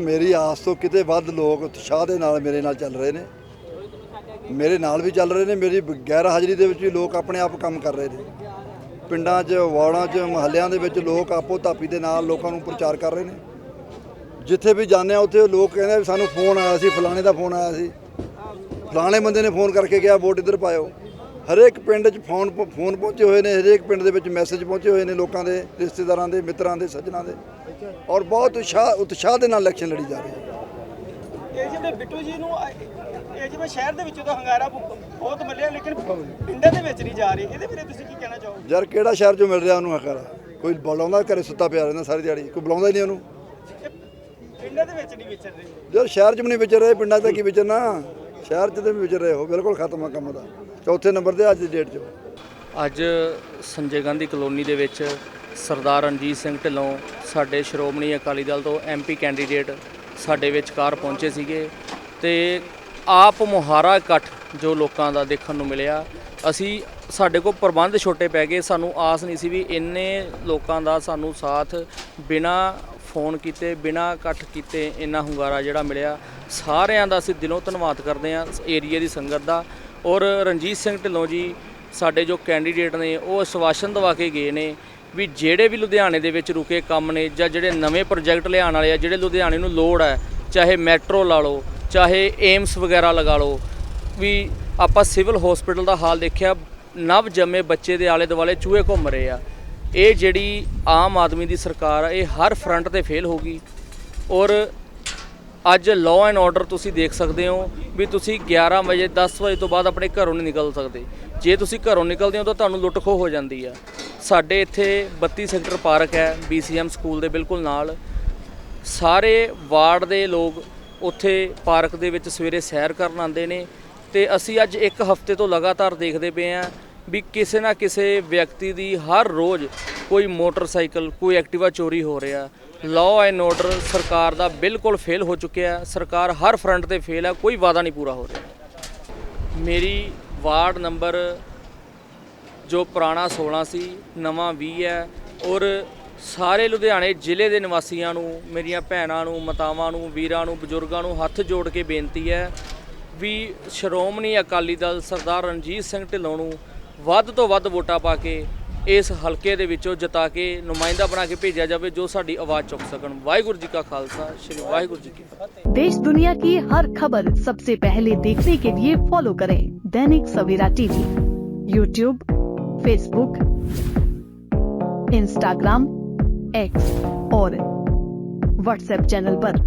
ਮੇਰੀ ਆਸ ਤੋਂ ਕਿਤੇ ਵੱਧ ਲੋਕ ਉਤਸ਼ਾਹ ਦੇ ਨਾਲ ਮੇਰੇ ਨਾਲ ਚੱਲ ਰਹੇ ਨੇ। ਮੇਰੇ ਨਾਲ ਵੀ ਚੱਲ ਰਹੇ ਨੇ, ਮੇਰੀ ਗੈਰ ਹਾਜ਼ਰੀ ਦੇ ਵਿੱਚ ਵੀ ਲੋਕ ਆਪਣੇ ਆਪ ਕੰਮ ਕਰ ਰਹੇ ਨੇ। ਪਿੰਡਾਂ 'ਚ, ਵਾਰਡਾਂ 'ਚ, ਮਹੱਲਿਆਂ ਦੇ ਵਿੱਚ ਲੋਕ ਆਪੋ ਧਾਪੀ ਦੇ ਨਾਲ ਲੋਕਾਂ ਨੂੰ ਪ੍ਰਚਾਰ ਕਰ ਰਹੇ ਨੇ। ਜਿੱਥੇ ਵੀ ਜਾਂਦੇ ਆ, ਉੱਥੇ ਲੋਕ ਕਹਿੰਦੇ ਵੀ ਸਾਨੂੰ ਫੋਨ ਆਇਆ ਸੀ, ਫਲਾਣੇ ਦਾ ਫੋਨ ਆਇਆ ਸੀ। ਫਲਾਣੇ ਬੰਦੇ ਨੇ ਫੋਨ ਕਰਕੇ ਕਿਹਾ, ਵੋਟ ਇੱਧਰ ਪਾਇਓ। ਹਰੇਕ ਪਿੰਡ 'ਚ ਫੋਨ ਫੋਨ ਪਹੁੰਚੇ ਹੋਏ ਨੇ ਹਰੇਕ ਪਿੰਡ ਦੇ ਵਿੱਚ ਮੈਸੇਜ ਪਹੁੰਚੇ ਹੋਏ ਨੇ ਲੋਕਾਂ ਦੇ ਰਿਸ਼ਤੇਦਾਰਾਂ ਦੇ ਮਿੱਤਰਾਂ ਦੇ ਸੱਜਣਾਂ ਦੇ। ਔਰ ਬਹੁਤ ਉਤਸ਼ਾਹ ਉਤਸ਼ਾਹ ਦੇ ਨਾਲ ਇਲੈਕਸ਼ਨ ਲੜੀ ਜਾ ਰਹੀ ਹੈ। ਇਹ ਜਿਵੇਂ ਬਿੱਟੂ ਜੀ ਨੂੰ ਅ- ਇਹ ਜਿਵੇਂ ਸ਼ਹਿਰ ਦੇ ਵਿੱਚ ਤਾਂ ਹੰਗਾਰਾ ਬਹੁ- ਬਹੁਤ ਮਿਲਿਆ ਲੇਕਿਨ ਪਿੰਡਾਂ ਦੇ ਵਿੱਚ ਨਹੀਂ ਜਾ ਰਹੀ। ਇਹਦੇ ਬਾਰੇ ਤੁਸੀਂ ਕੀ ਕਹਿਣਾ ਚਾਹੋਗੇ? ਯਾਰ ਕਿਹੜਾ ਸ਼ਹਿਰ 'ਚੋਂ ਮਿਲ ਰਿਹਾ ਉਹਨੂੰ ਹਕਾਰਾ ਕੋਈ ਬੁਲਾਉਂਦਾ ਘਰੇ ਸੁੱਤਾ ਪਿਆ ਰਹਿੰਦਾ ਸਾਰੀ ਦਿਹਾੜੀ ਕੋਈ ਬੁਲਾਉਂਦਾ ਹੀ ਨਹੀਂ ਉਹਨੂੰ। ਪਿੰਡਾਂ ਦੇ ਵਿੱਚ ਨਹੀਂ ਵਿਚਰ ਰਹੇ। ਯਾਰ ਸ਼ਹਿਰ 'ਚ ਵੀ ਨਹੀਂ ਵਿਚਰ ਰਹੇ ਪਿੰਡਾਂ 'ਚ ਕੀ ਵਿਚਰਨਾ? ਸ਼ਹਿਰ 'ਚ ਤੇ ਵੀ ਵਿਚਰ ਰਹੇ ਹੋ ਬਿਲਕੁਲ ਖਤਮ ਆ ਕੰਮ ਦਾ। ਚੌਥੇ ਨੰਬਰ ਤੇ ਅੱਜ ਦੀ ਡੇਟ 'ਚ। ਅੱਜ ਸੰਜੇ ਗਾਂਧੀ ਕਲੋਨੀ ਦੇ ਵਿੱਚ ਸਰਦਾਰ ਰਣਜੀਤ ਸਿੰਘ ਢਿੱਲੋਂ ਸਾਡੇ ਸ਼੍ਰੋਮਣੀ ਅਕਾਲੀ ਦਲ ਤੋਂ ਐਮਪੀ ਕੈਂਡੀਡੇਟ ਸਾਡੇ ਵਿਚਕਾਰ ਪਹੁੰਚੇ ਸੀਗੇ ਤੇ ਆਪ ਮੁਹਾਰਾ ਇਕੱਠ ਜੋ ਲੋਕਾਂ ਦਾ ਦੇਖਣ ਨੂੰ ਮਿਲਿਆ, ਅਸੀਂ ਸਾਡੇ ਕੋਲ ਪ੍ਰਬੰਧ ਛੋਟੇ ਪੈ ਗਏ, ਸਾਨੂੰ ਆਸ ਨਹੀਂ ਸੀ ਵੀ ਇੰਨੇ ਲੋਕਾਂ ਦਾ ਸਾਨੂੰ ਸਾਥ ਬਿਨਾ ਫੋਨ ਕੀਤੇ, ਬਿਨਾ ਇਕੱਠ ਕੀਤੇ ਇੰਨਾ ਹੁੰਗਾਰਾ ਜਿਹੜਾ ਮਿਲਿਆ। ਸਾਰਿਆਂ ਦਾ ਅਸੀਂ ਦਿਲੋਂ ਧੰਨਵਾਦ ਕਰਦੇ ਹਾਂ ਏਰੀਏ ਦੀ ਸੰਗਤ ਦਾ। ਔਰ ਰਣਜੀਤ ਸਿੰਘ ਢਿੱਲੋਂ ਜੀ ਸਾਡੇ ਜੋ ਕੈਂਡੀਡੇਟ ਨੇ, ਉਹ ਅਸ਼ਵਾਸਨ ਦਵਾ ਕੇ ਗਏ ਨੇ ਵੀ ਜਿਹੜੇ ਵੀ ਲੁਧਿਆਣੇ ਦੇ ਵਿੱਚ ਰੁਕੇ ਕੰਮ ਨੇ ਜਾਂ ਜਿਹੜੇ ਨਵੇਂ ਪ੍ਰੋਜੈਕਟ ਲਿਆਉਣ ਵਾਲੇ ਆ, ਜਿਹੜੇ ਲੁਧਿਆਣੇ ਨੂੰ ਲੋੜ ਹੈ ਚਾਹੇ ਮੈਟਰੋ ਲਾ ਲਓ, ਚਾਹੇ ਏਮਸ ਵਗੈਰਾ ਲਗਾ ਲਓ, ਵੀ ਆਪਾਂ ਸਿਵਲ ਹਸਪੀਟਲ ਦਾ ਹਾਲ ਦੇਖਿਆ, ਨਵ ਜੰਮੇ ਬੱਚੇ ਦੇ ਆਲੇ ਦੁਆਲੇ ਚੂਹੇ ਘੁੰਮ ਰਹੇ ਆ। ਇਹ ਜਿਹੜੀ ਆਮ ਆਦਮੀ ਦੀ ਸਰਕਾਰ ਆ, ਇਹ ਹਰ ਫਰੰਟ ਤੇ ਫੇਲ ਹੋ ਗਈ। ਔਰ ਅੱਜ ਲਾਅ ਐਂਡ ਆਰਡਰ ਤੁਸੀਂ ਦੇਖ ਸਕਦੇ ਹੋ ਵੀ ਤੁਸੀਂ 11 ਵਜੇ 10 ਵਜੇ ਤੋਂ ਬਾਅਦ ਆਪਣੇ ਘਰੋਂ ਨਹੀਂ ਨਿਕਲ ਸਕਦੇ। ਜੇ ਤੁਸੀਂ ਘਰੋਂ ਨਿਕਲਦੇ ਹੋ ਤਾਂ ਤੁਹਾਨੂੰ ਲੁੱਟ ਖੋਹ ਹੋ ਜਾਂਦੀ ਆ। ਸਾਡੇ ਇੱਥੇ 32 ਸੈਕਟਰ ਪਾਰਕ ਹੈ BCM ਸਕੂਲ ਦੇ ਬਿਲਕੁਲ ਨਾਲ। ਸਾਰੇ ਵਾਰਡ ਦੇ ਲੋਕ ਉੱਥੇ ਪਾਰਕ ਦੇ ਵਿੱਚ ਸਵੇਰੇ ਸੈਰ ਕਰਨ ਆਉਂਦੇ ਨੇ ਤੇ ਅਸੀਂ ਅੱਜ ਇੱਕ ਹਫ਼ਤੇ ਤੋਂ ਲਗਾਤਾਰ ਦੇਖਦੇ ਪਏ ਹਾਂ ਵੀ ਕਿਸੇ ਨਾ ਕਿਸੇ ਵਿਅਕਤੀ ਦੀ ਹਰ ਰੋਜ਼ ਕੋਈ ਮੋਟਰਸਾਈਕਲ, ਕੋਈ ਐਕਟਿਵਾ ਚੋਰੀ ਹੋ ਰਿਹਾ। ਲਾਅ ਐਂਡ ਆਰਡਰ ਸਰਕਾਰ ਦਾ ਬਿਲਕੁਲ ਫੇਲ ਹੋ ਚੁੱਕਿਆ ਹੈ। ਸਰਕਾਰ ਹਰ ਫਰੰਟ ਤੇ ਫੇਲ ਹੈ, ਕੋਈ ਵਾਅਦਾ ਨਹੀਂ ਪੂਰਾ ਹੋ ਰਿਹਾ ਮੇਰੀ ਵਾਰਡ ਨੰਬਰ ਜੋ ਪੁਰਾਣਾ 16 ਸੀ, ਨਵਾਂ 20 ਹੈ ਔਰ ਸਾਰੇ ਲੁਧਿਆਣੇ ਜ਼ਿਲ੍ਹੇ ਦੇ ਨਿਵਾਸੀਆਂ ਨੂੰ, ਮੇਰੀਆਂ ਭੈਣਾਂ ਨੂੰ, ਮਾਤਾਵਾਂ ਨੂੰ, ਵੀਰਾਂ ਨੂੰ, ਬਜ਼ੁਰਗਾਂ ਨੂੰ ਹੱਥ ਜੋੜ ਕੇ ਬੇਨਤੀ ਹੈ ਵੀ ਸ਼੍ਰੋਮਣੀ ਅਕਾਲੀ ਦਲ ਸਰਦਾਰ ਰਣਜੀਤ ਸਿੰਘ ਢਿੱਲੋਂ ਨੂੰ ਵੱਧ ਤੋਂ ਵੱਧ ਵੋਟਾਂ ਪਾ ਕੇ ਇਸ ਹਲਕੇ ਦੇ ਵਿੱਚੋਂ ਜਿਤਾ ਕੇ ਨੁਮਾਇੰਦਾ ਬਣਾ ਕੇ ਭੇਜਿਆ ਜਾਵੇ ਜੋ ਸਾਡੀ ਆਵਾਜ਼ ਚੁੱਕ ਸਕਣ ਵਾਹਿਗੁਰੂ ਜੀ ਕਾ ਖਾਲਸਾ ਸ੍ਰੀ ਵਾਹਿਗੁਰੂ ਜੀ ਕੀ ਫਤਿਹ देश दुनिया की हर खबर सबसे पहले देखने के लिए फॉलो करें Dainik Savera TV YouTube Facebook Instagram X और व्हाट्सएप चैनल पर।